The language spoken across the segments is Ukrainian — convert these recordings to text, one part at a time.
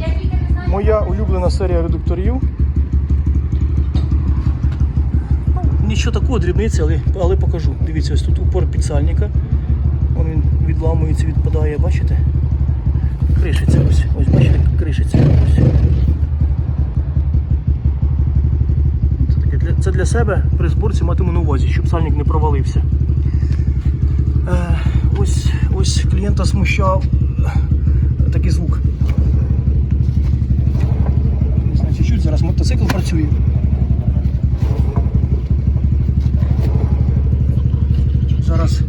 Так, моя улюблена серія редукторів. Ну, Нічого такого дрібниці, але, але покажу. Дивіться, ось тут упор підсальника. Вон він відламується, відпадає, бачите? Кришиться ось. Ось, бачите, кришиться. Ось. Це, таке для, це для себе при зборці матиму на увазі, щоб сальник не провалився. Е, ось, ось клієнта смущав е, такий звук. Не знаю, чи чуть зараз мотоцикл працює. Зараз,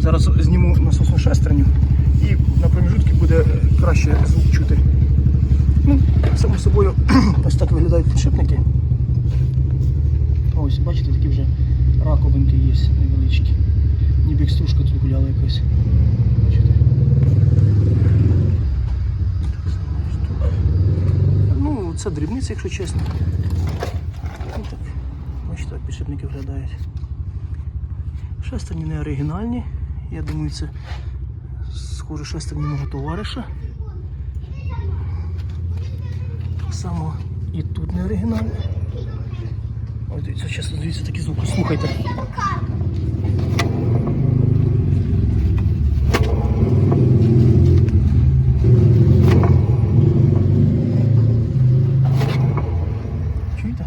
зараз зніму насосну шестерню і на проміжутки буде краще звук чути. Ну, само собою, ось так виглядають підшипники. Ось, бачите, такі вже раковинки є невеличкі. Ніби як стружка тут гуляла якась. Бачите? Ну, це дрібниці, якщо чесно. Ну, так. Бачите, як підшипники виглядають. Шестерні не оригінальні. Я думаю, це схоже шестерні мого товариша. Так само і тут не оригінальні. Ось дивіться, чесно, дивіться такі звуки. Слухайте. Чуєте?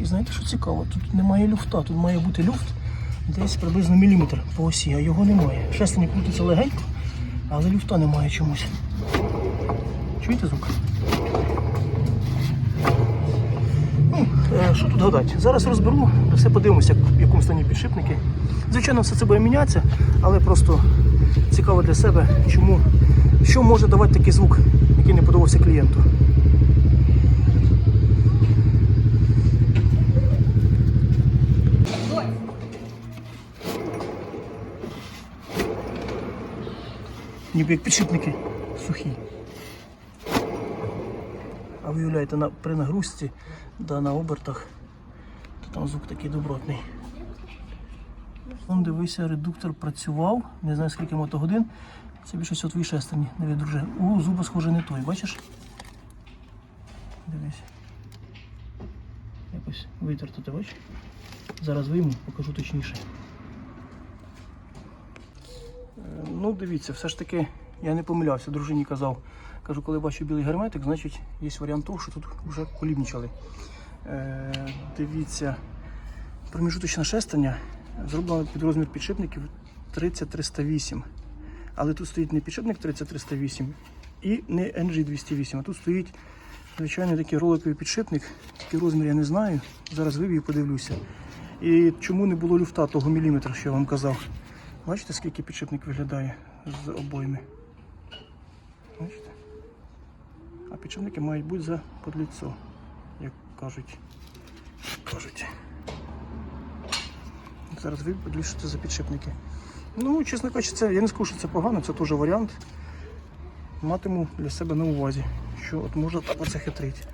І знаєте, що цікаво? Тут немає люфта, тут має бути люфт десь приблизно міліметр по осі, а його немає. Шестерні крутиться легенько, але люфта немає чомусь. Чуєте звук? Ну, е, що тут гадати? Зараз розберу, все подивимося, в якому стані підшипники. Звичайно, все це буде мінятися, але просто цікаво для себе, чому, що може давати такий звук, який не подобався клієнту. Ніби як підшипники сухі. А виявляєте, на, при нагрузці да, на обертах, то там звук такий добротний. Вон дивися, редуктор працював, не знаю скільки мотогодин. Це більше всього твої шестерні, не друже. У, зуба схоже не той, бачиш? Дивись. Якось витерто, ти бачиш? Зараз вийму, покажу точніше. Е, Ну, дивіться, все ж таки я не помилявся, дружині казав. Кажу, коли бачу білий герметик, значить є варіант того, що тут вже колібнічали. Е, дивіться, проміжуточне шестерня зроблено під розмір підшипників 30-308. Але тут стоїть не підшипник 30-308 і не NG208, а тут стоїть звичайний такий роликовий підшипник. Який розмір я не знаю. Зараз виб'ю і подивлюся. І чому не було люфта того міліметра, що я вам казав. Бачите, скільки підшипник виглядає з обоями? Бачите? А підшипники мають бути за подліцо, як кажуть. кажуть. Зараз ви що за підшипники. Ну, чесно кажучи, це, я не скажу, що це погано, це теж варіант. Матиму для себе на увазі, що от можна так оце хитрити.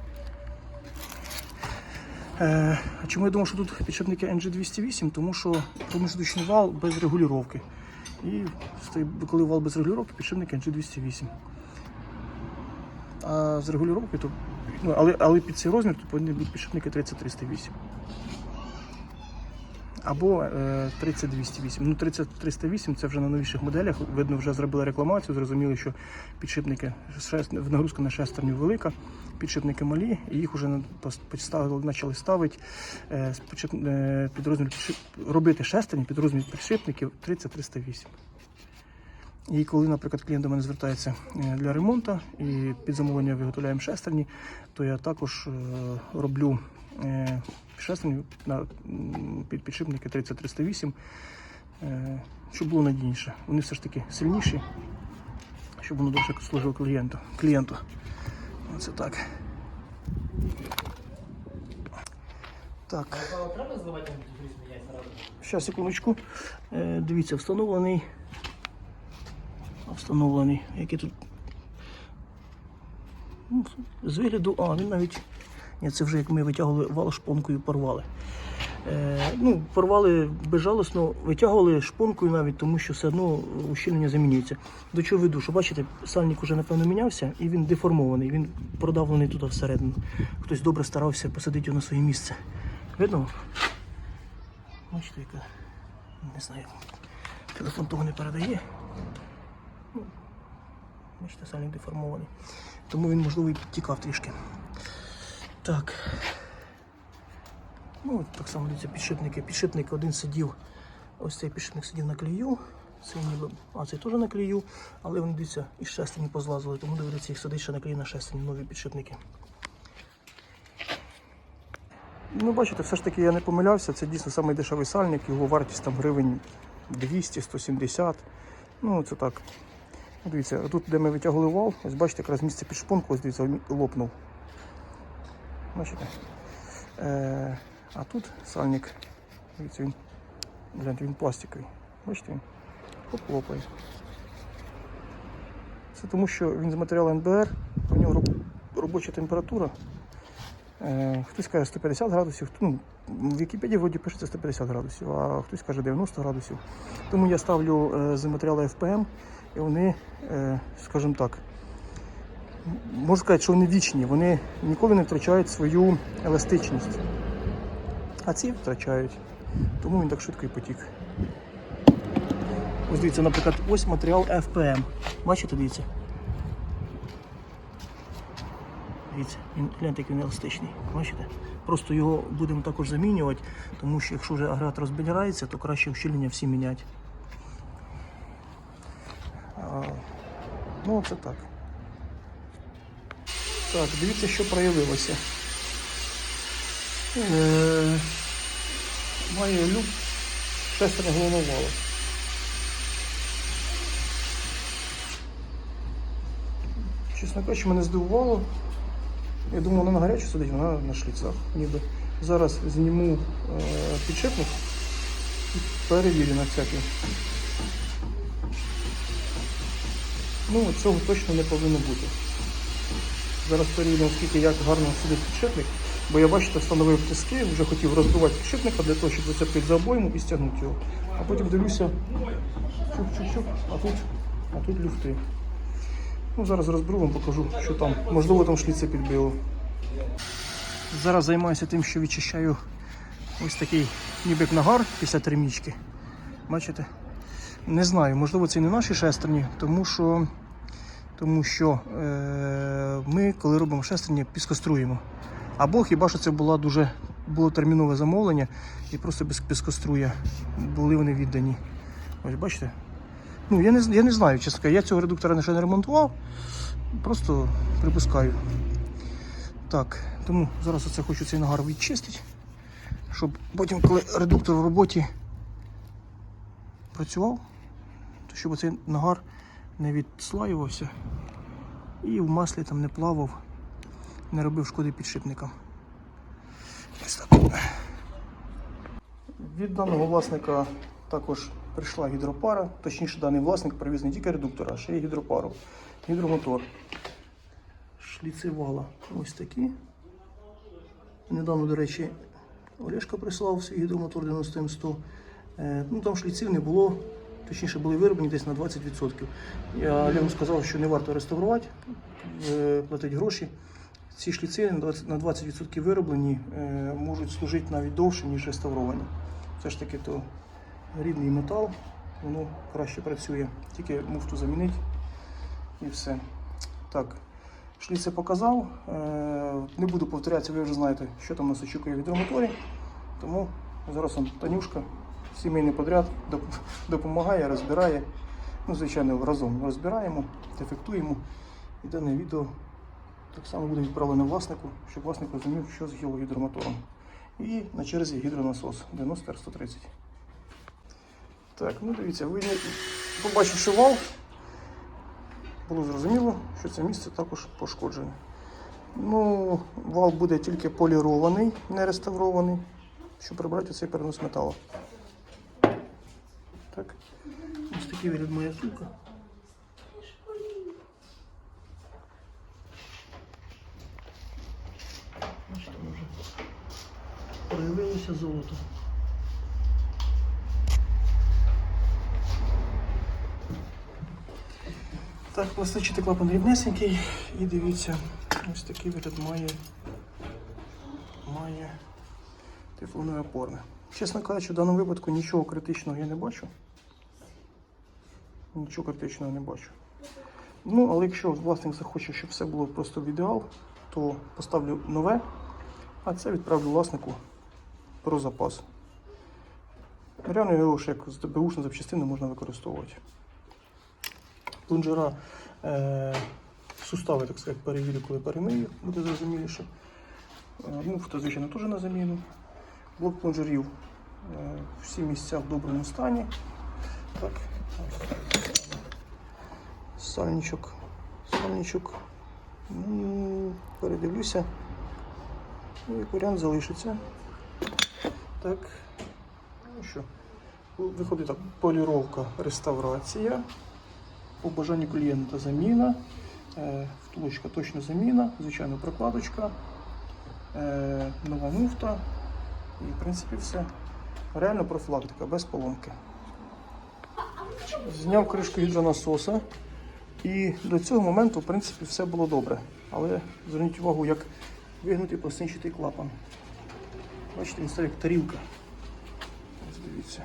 Е, чому я думав, що тут підшипники NG208? Тому що проміжуточний вал без регулювання. І коли вал без регулювання, підшипник NG208. А з регулювання, то, ну, але, але під цей розмір то повинні бути підшипники 30-308. Або е, 30-208. Ну, 30-308 це вже на новіших моделях. Видно, вже зробили рекламацію, зрозуміли, що підшипники, нагрузка на шестерню велика, підшипники малі, і їх вже почали ставити е, підшип- е, під розмір робити шестерні під розмір підшипників 30-308. І коли, наприклад, клієнт до мене звертається е, для ремонту і під замовлення виготовляємо шестерні, то я також е, роблю е, шестерні на підшипники 30-308, е, щоб було надійніше. Вони все ж таки сильніші, щоб воно довше служило клієнту. клієнту. Оце так. Так. Зараз, секундочку. Е, дивіться, встановлений. Встановлений. Який тут. Ну, з вигляду, а, він навіть. Ні, це вже як ми витягували вал шпонкою порвали. Е, ну, порвали безжалосно, витягували шпонкою навіть, тому що все одно ущільнення замінюється. До чого веду, що бачите, сальник уже напевно мінявся і він деформований, він продавлений туди всередину. Хтось добре старався посадити його на своє місце. Видно? Бачите, яка, не знаю, телефон того не передає. Ну, Бачите, сальник деформований. Тому він, можливо, і підтікав трішки. Так. Ну, так само дивіться, підшипники. Підшипник один сидів, ось цей підшипник сидів на клею, цей а цей теж на клею, але вони дивіться, із шестерні позлазили, тому доведеться їх садити ще на клей на шестерні, нові підшипники. Ну, бачите, все ж таки я не помилявся, це дійсно самий дешевий сальник, його вартість там гривень 200-170. Ну, це так. Дивіться, тут, де ми витягували вал, ось бачите, якраз місце під шпонку, ось дивіться, лопнув. Бачите? Е, а тут сальник, дивіться, він, гляньте, він пластиковий. Бачите він? Хоп, лопає. Це тому, що він з матеріалу НБР, у нього роб- робоча температура. Е, хтось каже 150 градусів, ну, в Вікіпедії вроді пишеться 150 градусів, а хтось каже 90 градусів. Тому я ставлю е, з матеріалу FPM, і вони, е, скажімо так, можу сказати, що вони вічні, вони ніколи не втрачають свою еластичність. А ці втрачають. Тому він так швидко і потік. Ось дивіться, наприклад, ось матеріал FPM. Бачите, дивіться. Дивіться, він гляньте, як він еластичний. Бачите? Просто його будемо також замінювати, тому що якщо вже агрегат розбирається, то краще ущільнення всі міняти. Ну, це так. Так, дивіться, що проявилося. Е, має люк шестерня головного. Чесно кажучи, мене здивувало. Я думав, вона на гарячу сидить, вона на шліцах. Ніби. Зараз зніму е, підшипник і перевірю на всякий. Ну, цього точно не повинно бути. Зараз перевіримо, скільки як гарно сидить підшипник, бо я бачите, встановив тиски, вже хотів розбивати підшипника для того, щоб зацепити за обойму і стягнути його. А потім дивлюся, чук-чук-чук, а тут, а тут люфти. Ну, зараз розберу вам покажу, що там. Можливо, там шліце підбило. Зараз займаюся тим, що відчищаю ось такий ніби нагар після термічки. Бачите? Не знаю, можливо, це і не наші шестерні, тому що, тому що е, ми, коли робимо шестерні, піскоструємо. Або хіба що це була дуже, було термінове замовлення і просто без піскоструя були вони віддані. Ось бачите? Ну, я не, я не знаю, чесно я цього редуктора ще не ремонтував, просто припускаю. Так, тому зараз оце хочу цей нагар відчистити, щоб потім, коли редуктор в роботі працював, то щоб цей нагар не відслаювався і в маслі там не плавав, не робив шкоди підшипникам. Від даного власника також прийшла гідропара, точніше, даний власник привіз не тільки редуктора, а ще й гідропару. Гідромотор. Шліци вала ось такі. Недавно, до речі, Олешка прислав свій гідромотор 90 М100. Е, Ну, там шліців не було, точніше були вироблені десь на 20%. Я йому сказав, що не варто реставрувати, е, платити гроші. Ці шліци на 20% вироблені, е, можуть служити навіть довше, ніж реставровані. Все ж таки то рідний метал, воно краще працює. Тільки муфту замінити і все. Так, шліци показав. Е, Не буду повторятися, ви вже знаєте, що там нас очікує в гідромоторі. Тому зараз он Танюшка, сімейний подряд, допомагає, розбирає. Ну, звичайно, разом розбираємо, дефектуємо. І дане відео так само буде відправлене власнику, щоб власник розумів, що з гідромотором. І на черзі гідронасос 90 130 Так, ну дивіться, ви побачивши вал, було зрозуміло, що це місце також пошкоджене. Ну, вал буде тільки полірований, не реставрований, щоб прибрати цей перенос металу. Ще вилет моя сумка. Бачите, проявилося золото. Так, пластичити клапан рівнесенький і дивіться, ось такий вигляд має має тефлонове опорне. Чесно кажучи, в даному випадку нічого критичного я не бачу. Нічого критичного не бачу. Ну, але якщо власник захоче, щоб все було просто в ідеал, то поставлю нове, а це відправлю власнику про запас. Реально його ж як з ДБУшну запчастину можна використовувати. Плунжера е, сустави, так сказати, перевірю, коли перемию, буде зрозуміліше. Е, муфта, звичайно, теж на заміну. Блок плунжерів е, всі місця в доброму стані. Так. Сальничок. Сальничок. Передивлюся. Ну, як варіант залишиться. Так. Ну що? Виходить так, поліровка, реставрація. По бажанню клієнта заміна. Е, Втулочка точно заміна, звичайно, прокладочка, е, нова муфта. І в принципі все. Реально профілактика, без поломки. Зняв кришку гідронасоса. І до цього моменту, в принципі, все було добре. Але зверніть увагу, як вигнутий пластинчатий клапан. Бачите, він став як тарілка. Ось дивіться.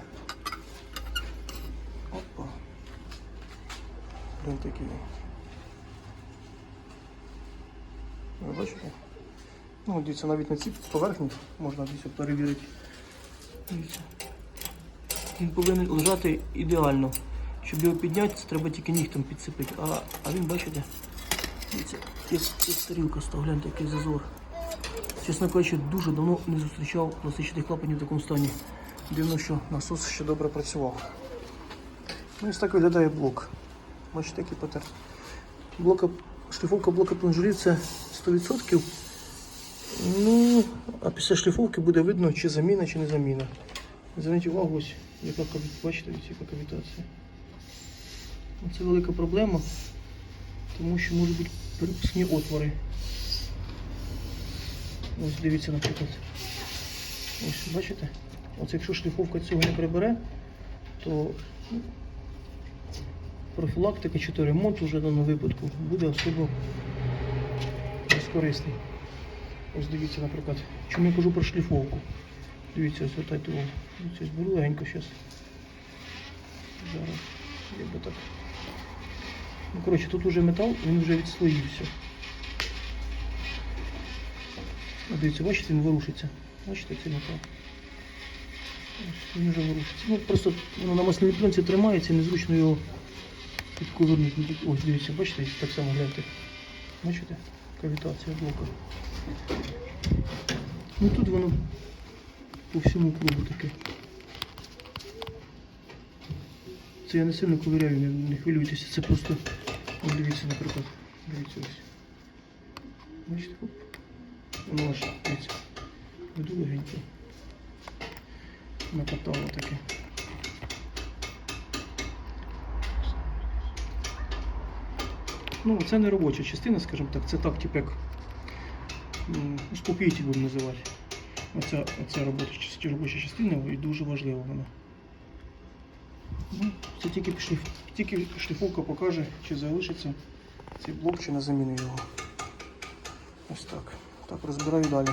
Опа. Він такий. Ви бачите? Ну, дивіться, навіть на цій поверхні можна десь перевірити. Дивіться. Він повинен лежати ідеально. Щоб його підняти, це треба тільки нігтем підсипити. А, а він, бачите, дивіться, як, тарілка став, гляньте, який зазор. Чесно кажучи, дуже давно не зустрічав пластичних клапанів в такому стані. Дивно, що насос ще добре працював. Ну, ось так виглядає блок. Бачите, який патер. Блока, шліфовка блока плунжерів це 100%. Ну, а після шліфовки буде видно, чи заміна, чи не заміна. Зверніть увагу, ось яка бачите, яка кавітація. Це велика проблема, тому що можуть бути перепускні отвори. Ось дивіться, наприклад. Ось бачите? От якщо шліфовка цього не прибере, то ну, профілактика чи то ремонт уже в даному випадку буде особо безкорисний. Ось дивіться, наприклад, чому я кажу про шліфовку. Дивіться, увагу. Дивіться, ось беру легенько зараз. Зараз. Би так. Ну, коротше, тут уже метал, він вже відслоївся. Дивіться, бачите, він ворушиться. Бачите цей метал? Він вже ворушиться. Ну, просто воно на масляній пленці тримається, незручно його підковернути. Ось, дивіться, бачите, так само гляньте. Бачите? Кавітація блока. Ну тут воно по всьому кругу таке. Це я не сильно ковиряю, не хвилюйтеся, це просто. Дивіться, наприклад. Дивіться ось. Бачите, оп. Воно аж, дивіться. Веду легенько. Накатало таке. Ну, це не робоча частина, скажімо так, це так, типу як успокоїтель будемо називати. Оця, оця робоча, робоча частина і дуже важлива вона. Ну, це тільки, шліф, тільки шліфовка покаже, чи залишиться цей блок, чи на заміну його. Ось так. Так, розбираю далі.